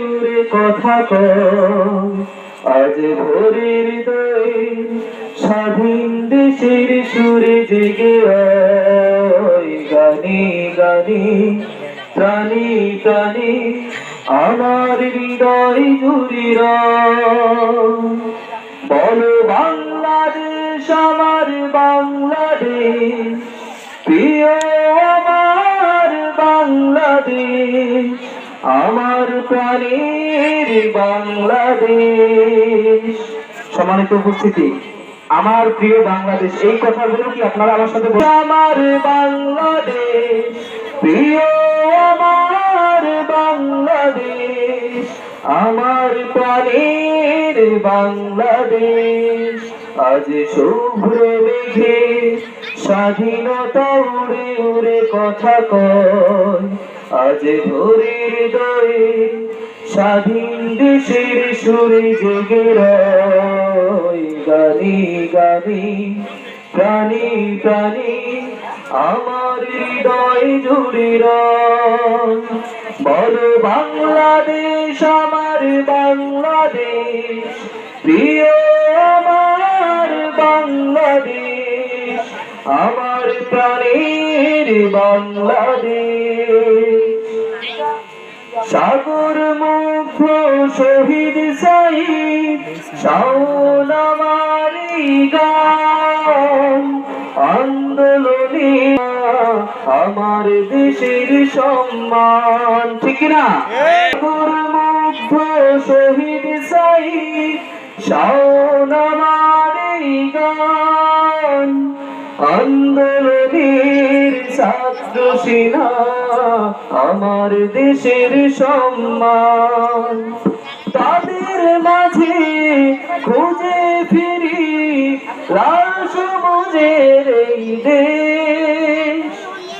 উড়ে কথা আজ ভোরে হৃদয়ে স্বাধীন দেশের সুরে জেগে গানে গানে, প্রাণী প্রাণী আমার হৃদয় জুড়ি রয়। বলো বাংলাদেশ, আমার বাংলাদেশ। আমার প্রাণের বাংলাদেশ সম্মানিত উপস্থিতি আমার প্রিয় বাংলাদেশ এই কথাগুলো কি আপনারা আমার সাথে? আমার বাংলাদেশ প্রিয় আমার বাংলাদেশ আমার প্রাণের বাংলাদেশ আজ শুভ্র মেঘে স্বাধীনতা উড়ে উড়ে কথা কয়। আজ হৃদয়ে স্বাধীন দেশের সুরে জেগে গানি গানি প্রাণী প্রাণী আমার হৃদয় জুড়ে বলো বাংলাদেশ, আমার বাংলাদেশ, প্রিয় আমার প্রাণের বাংলাদেশ। সাগর মুখ শহীদ সাইদ শাওন আমারি গান। আমার দেশের সম্মান। ঠিক না? সাগর মুগ্ধ শহীদ সাইদ শাওন আন্দোলনের ছাত্র সেনা, আমার দেশের সম্মান। তাদের মাঝে খুঁজে ফিরি, লাল সবুজের এই দেশ।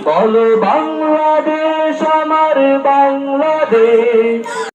বলো বাংলাদেশ, আমার বাংলাদেশ।